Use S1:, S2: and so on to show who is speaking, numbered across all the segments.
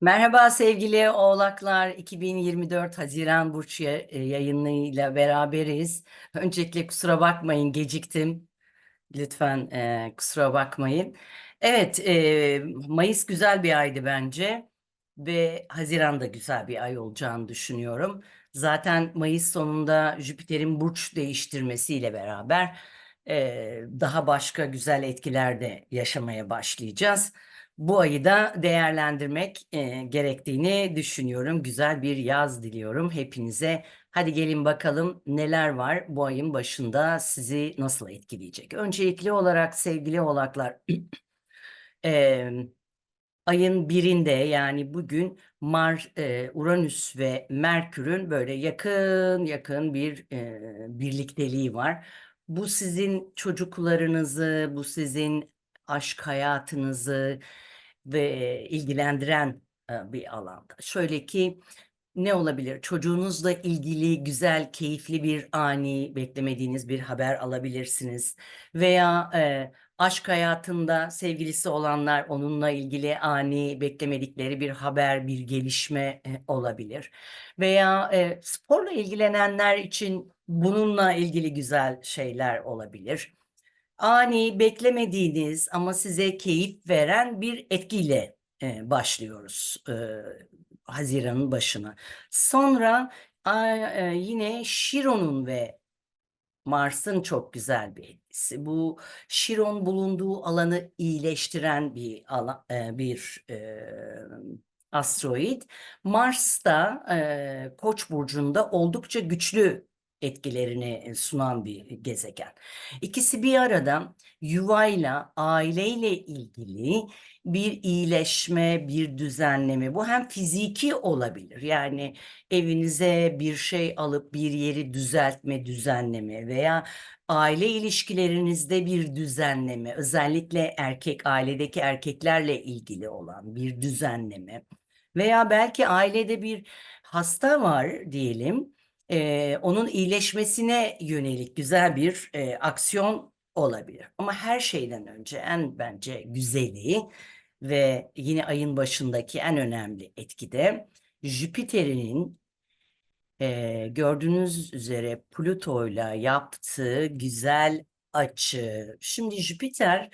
S1: Merhaba sevgili Oğlaklar. 2024 Haziran Burç e, yayınıyla beraberiz. Öncelikle kusura bakmayın geciktim. Lütfen e, kusura bakmayın. Evet, e, Mayıs güzel bir aydı bence ve Haziran da güzel bir ay olacağını düşünüyorum. Zaten Mayıs sonunda Jüpiter'in burç değiştirmesiyle beraber e, daha başka güzel etkiler de yaşamaya başlayacağız. Bu ayı da değerlendirmek e, gerektiğini düşünüyorum. Güzel bir yaz diliyorum hepinize. Hadi gelin bakalım neler var bu ayın başında sizi nasıl etkileyecek. Öncelikli olarak sevgili oğlaklar e, ayın birinde yani bugün Mar, e, Uranüs ve Merkür'ün böyle yakın yakın bir e, birlikteliği var. Bu sizin çocuklarınızı, bu sizin aşk hayatınızı ve ilgilendiren bir alanda. Şöyle ki ne olabilir? Çocuğunuzla ilgili güzel, keyifli bir ani beklemediğiniz bir haber alabilirsiniz. Veya e, aşk hayatında sevgilisi olanlar onunla ilgili ani beklemedikleri bir haber, bir gelişme e, olabilir. Veya e, sporla ilgilenenler için bununla ilgili güzel şeyler olabilir. Ani beklemediğiniz ama size keyif veren bir etkiyle e, başlıyoruz e, Haziran'ın başına. Sonra a- e, yine Şiron'un ve Mars'ın çok güzel bir etkisi. Bu Şiron bulunduğu alanı iyileştiren bir alan, bir e, asteroid. Mars da e, Koç burcunda oldukça güçlü etkilerini sunan bir gezegen. İkisi bir arada yuvayla, aileyle ilgili bir iyileşme, bir düzenleme. Bu hem fiziki olabilir. Yani evinize bir şey alıp bir yeri düzeltme, düzenleme veya aile ilişkilerinizde bir düzenleme, özellikle erkek ailedeki erkeklerle ilgili olan bir düzenleme veya belki ailede bir hasta var diyelim, e, onun iyileşmesine yönelik güzel bir e, aksiyon olabilir. Ama her şeyden önce en bence güzeli ve yine ayın başındaki en önemli etki de Jüpiter'in e, gördüğünüz üzere Plüto'yla yaptığı güzel açı. Şimdi Jüpiter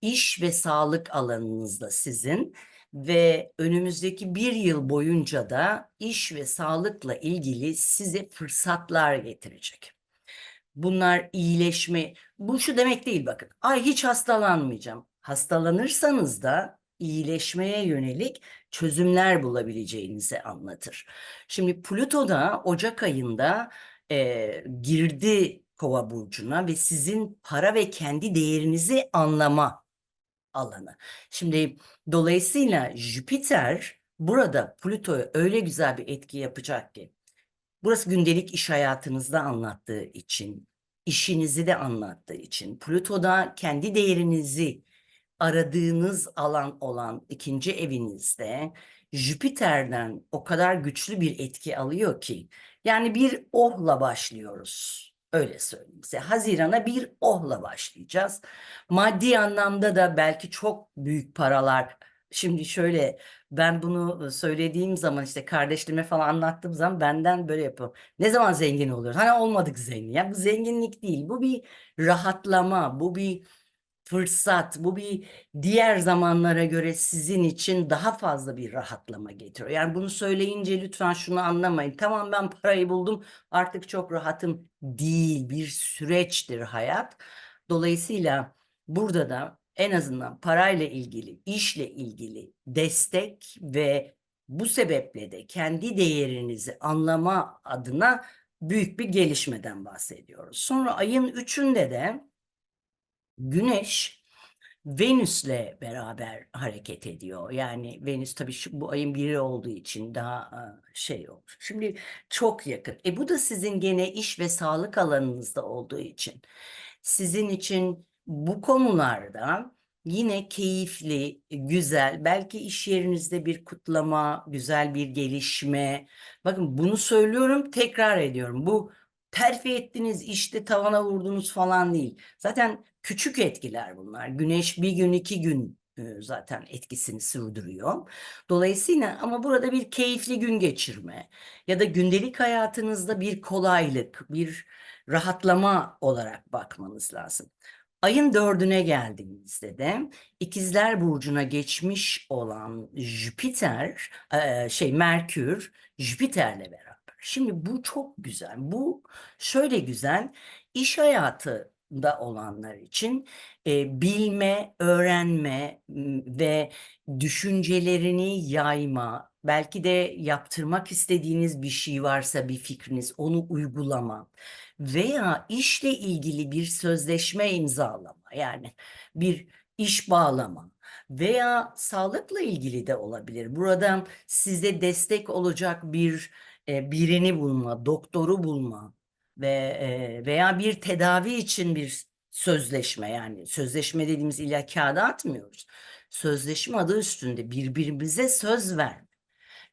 S1: iş ve sağlık alanınızda sizin ve önümüzdeki bir yıl boyunca da iş ve sağlıkla ilgili size fırsatlar getirecek. Bunlar iyileşme, bu şu demek değil bakın. Ay hiç hastalanmayacağım. Hastalanırsanız da iyileşmeye yönelik çözümler bulabileceğinizi anlatır. Şimdi Plüto da Ocak ayında e, girdi Kova burcuna ve sizin para ve kendi değerinizi anlama alanı. Şimdi dolayısıyla Jüpiter burada Plüto'ya öyle güzel bir etki yapacak ki burası gündelik iş hayatınızda anlattığı için, işinizi de anlattığı için, Plüto'da kendi değerinizi aradığınız alan olan ikinci evinizde Jüpiter'den o kadar güçlü bir etki alıyor ki yani bir ohla başlıyoruz. Öyle söyleyeyim size. Hazirana bir ohla başlayacağız. Maddi anlamda da belki çok büyük paralar. Şimdi şöyle ben bunu söylediğim zaman işte kardeşlerime falan anlattığım zaman benden böyle yapıyorum. Ne zaman zengin oluyoruz? Hani olmadık zengin. Ya bu zenginlik değil. Bu bir rahatlama. Bu bir fırsat, bu bir diğer zamanlara göre sizin için daha fazla bir rahatlama getiriyor. Yani bunu söyleyince lütfen şunu anlamayın. Tamam ben parayı buldum artık çok rahatım değil bir süreçtir hayat. Dolayısıyla burada da en azından parayla ilgili, işle ilgili destek ve bu sebeple de kendi değerinizi anlama adına büyük bir gelişmeden bahsediyoruz. Sonra ayın üçünde de Güneş Venüs'le beraber hareket ediyor. Yani Venüs tabii şu, bu ayın biri olduğu için daha e, şey olur. Şimdi çok yakın. E bu da sizin gene iş ve sağlık alanınızda olduğu için sizin için bu konularda yine keyifli, güzel, belki iş yerinizde bir kutlama, güzel bir gelişme. Bakın bunu söylüyorum, tekrar ediyorum. Bu terfi ettiniz, işte tavana vurdunuz falan değil. Zaten küçük etkiler bunlar. Güneş bir gün iki gün e, zaten etkisini sürdürüyor. Dolayısıyla ama burada bir keyifli gün geçirme ya da gündelik hayatınızda bir kolaylık, bir rahatlama olarak bakmanız lazım. Ayın dördüne geldiğimizde de İkizler Burcu'na geçmiş olan Jüpiter, e, şey Merkür, Jüpiter'le beraber. Şimdi bu çok güzel. Bu şöyle güzel. İş hayatında olanlar için e, bilme, öğrenme ve düşüncelerini yayma, belki de yaptırmak istediğiniz bir şey varsa bir fikriniz, onu uygulama veya işle ilgili bir sözleşme imzalama yani bir iş bağlama veya sağlıkla ilgili de olabilir. Burada size destek olacak bir e, birini bulma, doktoru bulma ve e, veya bir tedavi için bir sözleşme yani sözleşme dediğimiz illa kağıda atmıyoruz. Sözleşme adı üstünde birbirimize söz ver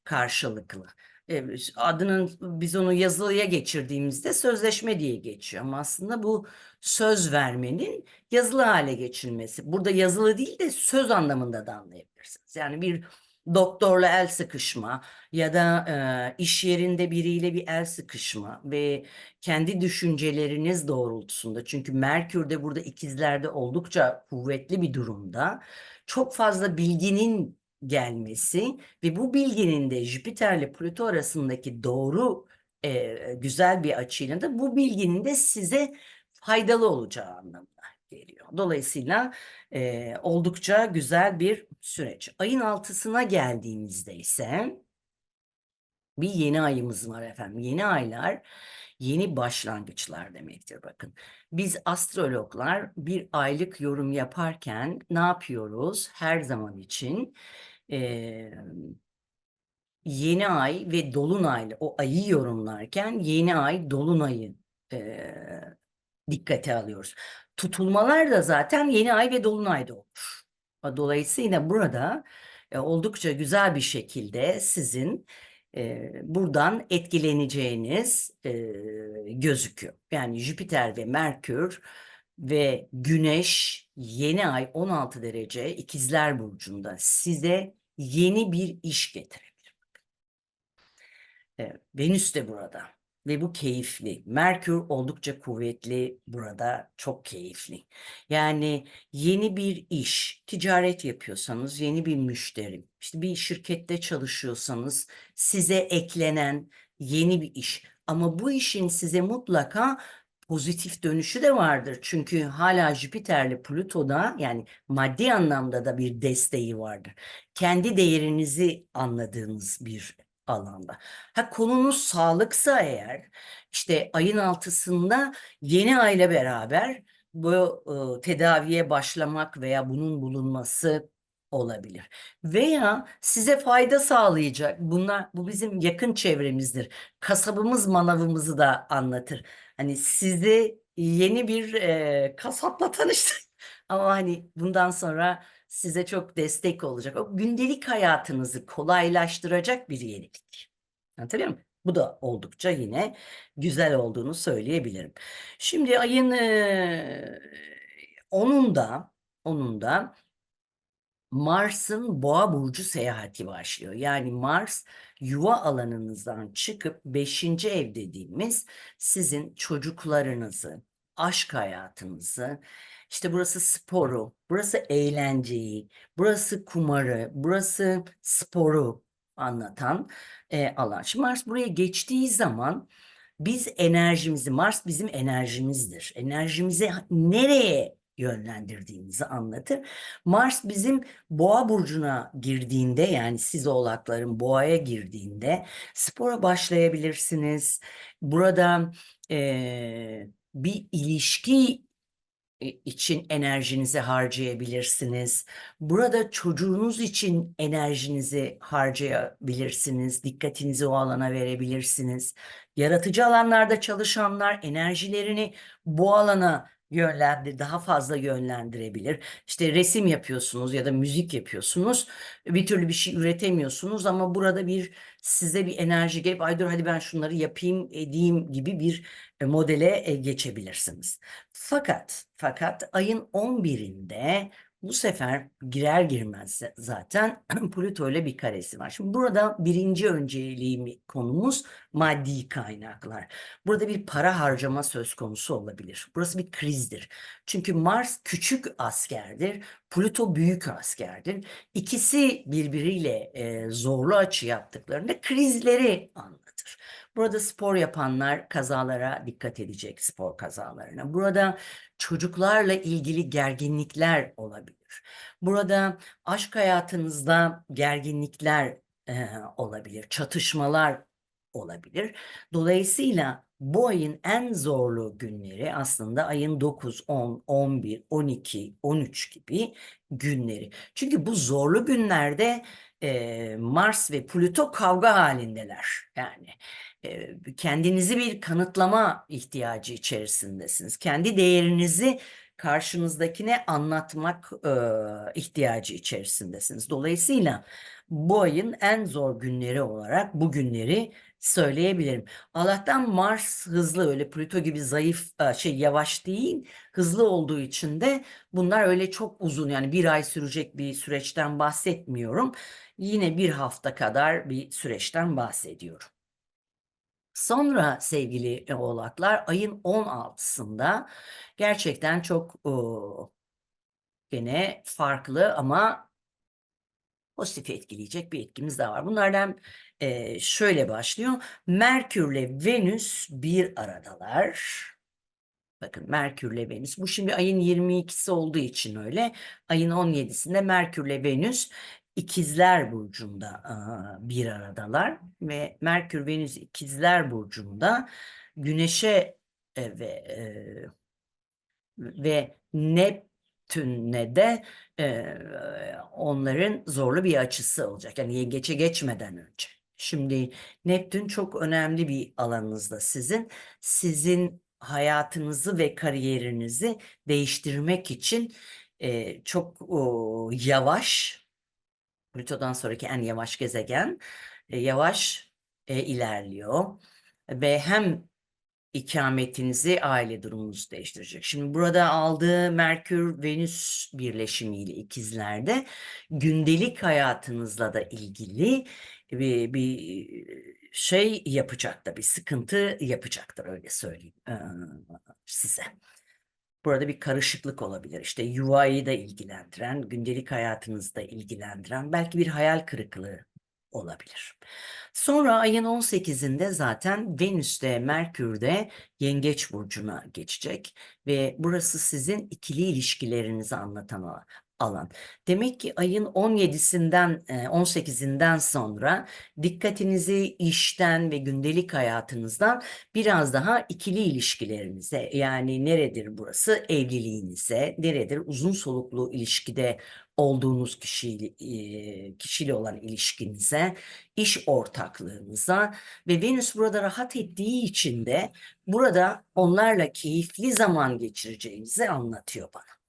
S1: karşılıklı. E, adının biz onu yazılıya geçirdiğimizde sözleşme diye geçiyor ama aslında bu söz vermenin yazılı hale geçirilmesi. Burada yazılı değil de söz anlamında da anlayabilirsiniz. Yani bir doktorla el sıkışma ya da e, iş yerinde biriyle bir el sıkışma ve kendi düşünceleriniz doğrultusunda çünkü Merkür de burada ikizlerde oldukça kuvvetli bir durumda. Çok fazla bilginin gelmesi ve bu bilginin de Jüpiter ile Plüto arasındaki doğru e, güzel bir açıyla da bu bilginin de size faydalı olacağı anlamına geliyor. Dolayısıyla e, oldukça güzel bir süreç. Ayın altısına geldiğimizde ise bir yeni ayımız var efendim. Yeni aylar yeni başlangıçlar demektir bakın. Biz astrologlar bir aylık yorum yaparken ne yapıyoruz? Her zaman için e, yeni ay ve dolunaylı o ayı yorumlarken yeni ay dolunayı e, dikkate alıyoruz. Tutulmalar da zaten yeni ay ve dolunayda olur. Dolayısıyla burada e, oldukça güzel bir şekilde sizin e, buradan etkileneceğiniz e, gözüküyor. Yani Jüpiter ve Merkür ve Güneş yeni ay 16 derece İkizler Burcu'nda size yeni bir iş getirebilir. E, Venüs de burada ve bu keyifli. Merkür oldukça kuvvetli burada çok keyifli. Yani yeni bir iş, ticaret yapıyorsanız yeni bir müşteri, işte bir şirkette çalışıyorsanız size eklenen yeni bir iş. Ama bu işin size mutlaka pozitif dönüşü de vardır. Çünkü hala Jüpiter'le Plüto'da yani maddi anlamda da bir desteği vardır. Kendi değerinizi anladığınız bir alanda. Ha konunuz sağlıksa eğer işte ayın altısında yeni ayla beraber bu e, tedaviye başlamak veya bunun bulunması olabilir. Veya size fayda sağlayacak. Bunlar bu bizim yakın çevremizdir. Kasabımız manavımızı da anlatır. Hani sizi yeni bir e, kasapla tanıştık. Ama hani bundan sonra size çok destek olacak. O gündelik hayatınızı kolaylaştıracak bir yenilik. Anlatabiliyor muyum? Bu da oldukça yine güzel olduğunu söyleyebilirim. Şimdi ayın e, 10'unda 10'unda Mars'ın Boğa burcu seyahati başlıyor. Yani Mars yuva alanınızdan çıkıp 5. ev dediğimiz sizin çocuklarınızı, aşk hayatınızı, işte burası sporu, burası eğlenceyi, burası kumarı, burası sporu anlatan e, alan. Şimdi Mars buraya geçtiği zaman biz enerjimizi, Mars bizim enerjimizdir. Enerjimizi nereye yönlendirdiğimizi anlatır. Mars bizim boğa burcuna girdiğinde yani siz oğlakların boğaya girdiğinde spora başlayabilirsiniz. Burada e, bir ilişki için enerjinizi harcayabilirsiniz. Burada çocuğunuz için enerjinizi harcayabilirsiniz. Dikkatinizi o alana verebilirsiniz. Yaratıcı alanlarda çalışanlar enerjilerini bu alana yönlendir, daha fazla yönlendirebilir. İşte resim yapıyorsunuz ya da müzik yapıyorsunuz. Bir türlü bir şey üretemiyorsunuz ama burada bir size bir enerji gelip ay dur hadi ben şunları yapayım edeyim gibi bir e, modele e, geçebilirsiniz. Fakat fakat ayın 11'inde Bu sefer girer girmez zaten Plüto ile bir karesi var. Şimdi burada birinci önceliğim konumuz maddi kaynaklar. Burada bir para harcama söz konusu olabilir. Burası bir krizdir. Çünkü Mars küçük askerdir, Plüto büyük askerdir. İkisi birbiriyle e, zorlu açı yaptıklarında krizleri anlatır. Burada spor yapanlar kazalara dikkat edecek spor kazalarına. Burada çocuklarla ilgili gerginlikler olabilir. Burada aşk hayatınızda gerginlikler e, olabilir, çatışmalar olabilir. Dolayısıyla bu ayın en zorlu günleri aslında ayın 9, 10, 11, 12, 13 gibi günleri. Çünkü bu zorlu günlerde e, Mars ve Plüto kavga halindeler. Yani kendinizi bir kanıtlama ihtiyacı içerisindesiniz. Kendi değerinizi karşınızdakine anlatmak e, ihtiyacı içerisindesiniz. Dolayısıyla bu ayın en zor günleri olarak bu günleri söyleyebilirim. Allah'tan Mars hızlı öyle Plüto gibi zayıf şey yavaş değil hızlı olduğu için de bunlar öyle çok uzun yani bir ay sürecek bir süreçten bahsetmiyorum. Yine bir hafta kadar bir süreçten bahsediyorum. Sonra sevgili e, oğlaklar ayın 16'sında gerçekten çok o, gene farklı ama pozitif etkileyecek bir etkimiz daha var. Bunlardan e, şöyle başlıyor. Merkürle Venüs bir aradalar. Bakın Merkürle Venüs. Bu şimdi ayın 22'si olduğu için öyle. Ayın 17'sinde Merkürle Venüs İkizler Burcu'nda bir aradalar ve Merkür Venüs İkizler Burcu'nda Güneş'e e, ve ve Neptün'le de onların zorlu bir açısı olacak. Yani yengeçe geçmeden önce. Şimdi Neptün çok önemli bir alanınızda sizin. Sizin hayatınızı ve kariyerinizi değiştirmek için e, çok o, yavaş Plüto'dan sonraki en yavaş gezegen e, yavaş e, ilerliyor ve hem ikametinizi, aile durumunuzu değiştirecek. Şimdi burada aldığı Merkür-Venüs birleşimiyle ikizlerde gündelik hayatınızla da ilgili bir, bir şey yapacaktır, bir sıkıntı yapacaktır öyle söyleyeyim size. Burada bir karışıklık olabilir. İşte yuvayı da ilgilendiren, gündelik hayatınızı da ilgilendiren belki bir hayal kırıklığı olabilir. Sonra ayın 18'inde zaten Venüs'te, Merkür'de Yengeç burcuna geçecek ve burası sizin ikili ilişkilerinizi anlatan alan. Demek ki ayın 17'sinden 18'inden sonra dikkatinizi işten ve gündelik hayatınızdan biraz daha ikili ilişkilerinize yani neredir burası evliliğinize, neredir uzun soluklu ilişkide olduğunuz kişiyle, kişiyle olan ilişkinize, iş ortaklığınıza ve Venüs burada rahat ettiği için de burada onlarla keyifli zaman geçireceğinizi anlatıyor bana.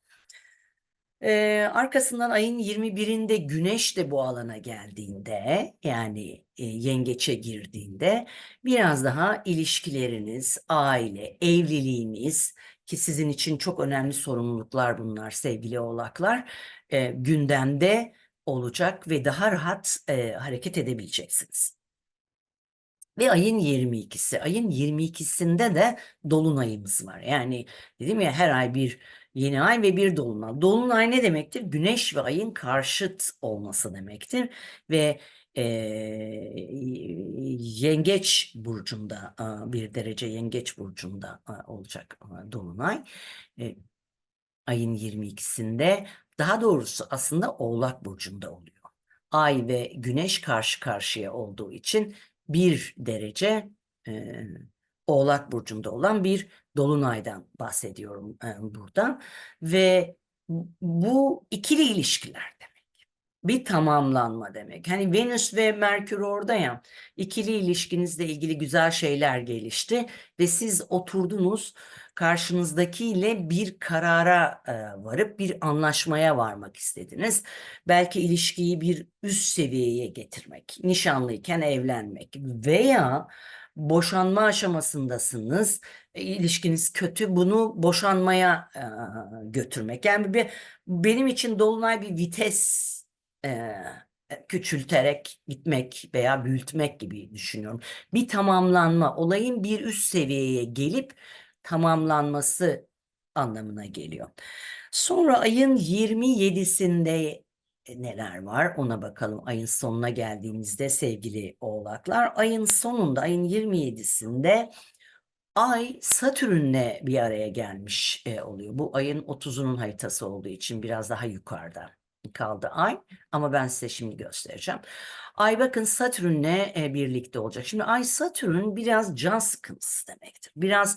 S1: Ee, arkasından ayın 21'inde Güneş de bu alana geldiğinde yani e, yengeçe girdiğinde biraz daha ilişkileriniz, aile, evliliğiniz ki sizin için çok önemli sorumluluklar bunlar sevgili oğlaklar e, gündemde olacak ve daha rahat e, hareket edebileceksiniz. Ve ayın 22'si. Ayın 22'sinde de dolunayımız var. Yani dedim ya her ay bir yeni ay ve bir dolunay. Dolunay ne demektir? Güneş ve ayın karşıt olması demektir. Ve e, yengeç burcunda bir derece yengeç burcunda olacak dolunay. E, ayın 22'sinde daha doğrusu aslında Oğlak burcunda oluyor. Ay ve Güneş karşı karşıya olduğu için bir derece e, Oğlak burcunda olan bir dolunaydan bahsediyorum e, burada ve bu ikili ilişkiler demek. Bir tamamlanma demek. Hani Venüs ve Merkür orada ya ikili ilişkinizle ilgili güzel şeyler gelişti ve siz oturdunuz karşınızdakiyle bir karara e, varıp bir anlaşmaya varmak istediniz. Belki ilişkiyi bir üst seviyeye getirmek, nişanlıyken evlenmek veya boşanma aşamasındasınız, e, ilişkiniz kötü, bunu boşanmaya e, götürmek. Yani bir, benim için dolunay bir vites e, küçülterek gitmek veya büyütmek gibi düşünüyorum. Bir tamamlanma, olayın bir üst seviyeye gelip tamamlanması anlamına geliyor. Sonra ayın 27'sinde neler var ona bakalım. Ayın sonuna geldiğimizde sevgili oğlaklar. Ayın sonunda, ayın 27'sinde Ay Satürn'le bir araya gelmiş e, oluyor. Bu ayın 30'unun haritası olduğu için biraz daha yukarıda kaldı ay ama ben size şimdi göstereceğim. Ay bakın Satürn'le e, birlikte olacak. Şimdi Ay Satürn biraz can sıkıntısı demektir. Biraz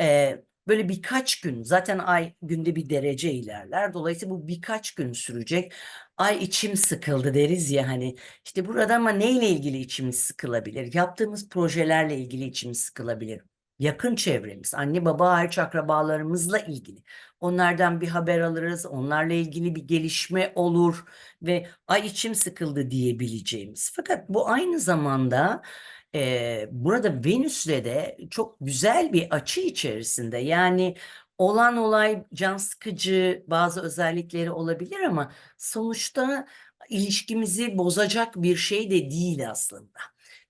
S1: e, böyle birkaç gün zaten ay günde bir derece ilerler. Dolayısıyla bu birkaç gün sürecek. Ay içim sıkıldı deriz ya hani işte burada ama neyle ilgili içimiz sıkılabilir? Yaptığımız projelerle ilgili içimiz sıkılabilir yakın çevremiz, anne baba hariç akrabalarımızla ilgili. Onlardan bir haber alırız, onlarla ilgili bir gelişme olur ve ay içim sıkıldı diyebileceğimiz. Fakat bu aynı zamanda e, burada Venüs'le de çok güzel bir açı içerisinde. Yani olan olay can sıkıcı bazı özellikleri olabilir ama sonuçta ilişkimizi bozacak bir şey de değil aslında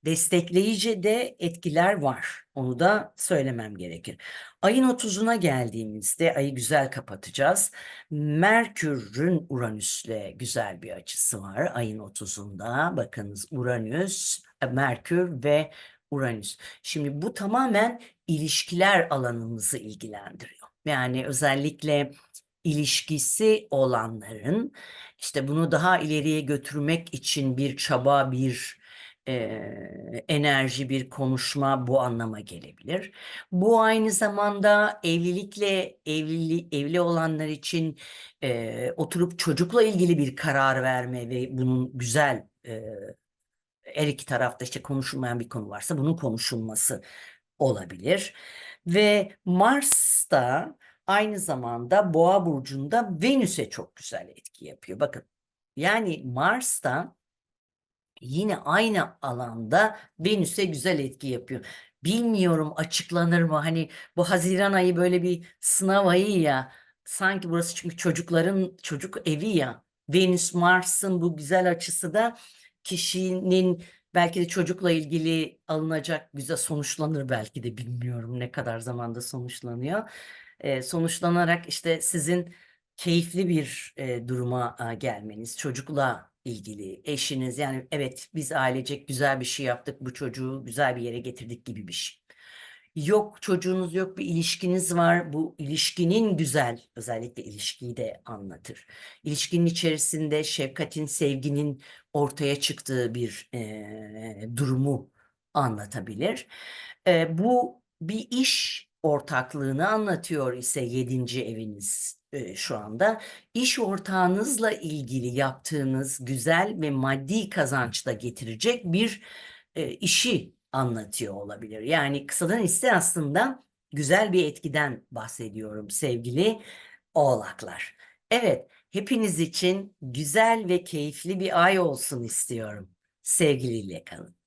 S1: destekleyici de etkiler var. Onu da söylemem gerekir. Ayın 30'una geldiğimizde ayı güzel kapatacağız. Merkür'ün Uranüs'le güzel bir açısı var ayın 30'unda. Bakınız Uranüs, e, Merkür ve Uranüs. Şimdi bu tamamen ilişkiler alanımızı ilgilendiriyor. Yani özellikle ilişkisi olanların işte bunu daha ileriye götürmek için bir çaba, bir e, enerji, bir konuşma bu anlama gelebilir. Bu aynı zamanda evlilikle evli evli olanlar için e, oturup çocukla ilgili bir karar verme ve bunun güzel e, her iki tarafta işte konuşulmayan bir konu varsa bunun konuşulması olabilir. Ve Mars da aynı zamanda Boğa burcunda Venüs'e çok güzel etki yapıyor. Bakın yani Mars'ta yine aynı alanda Venüs'e güzel etki yapıyor. Bilmiyorum açıklanır mı? Hani bu Haziran ayı böyle bir sınav ayı ya. Sanki burası çünkü çocukların çocuk evi ya. Venüs Mars'ın bu güzel açısı da kişinin belki de çocukla ilgili alınacak güzel sonuçlanır belki de bilmiyorum ne kadar zamanda sonuçlanıyor. Ee, sonuçlanarak işte sizin keyifli bir e, duruma e, gelmeniz, çocukla ilgili, eşiniz yani evet biz ailecek güzel bir şey yaptık, bu çocuğu güzel bir yere getirdik gibi bir şey. Yok çocuğunuz yok bir ilişkiniz var. Bu ilişkinin güzel özellikle ilişkiyi de anlatır. İlişkinin içerisinde şefkatin, sevginin ortaya çıktığı bir e, durumu anlatabilir. E, bu bir iş ortaklığını anlatıyor ise yedinci eviniz e, şu anda. İş ortağınızla ilgili yaptığınız güzel ve maddi kazanç da getirecek bir e, işi anlatıyor olabilir. Yani kısadan ise aslında güzel bir etkiden bahsediyorum sevgili oğlaklar. Evet, hepiniz için güzel ve keyifli bir ay olsun istiyorum. Sevgiliyle kalın.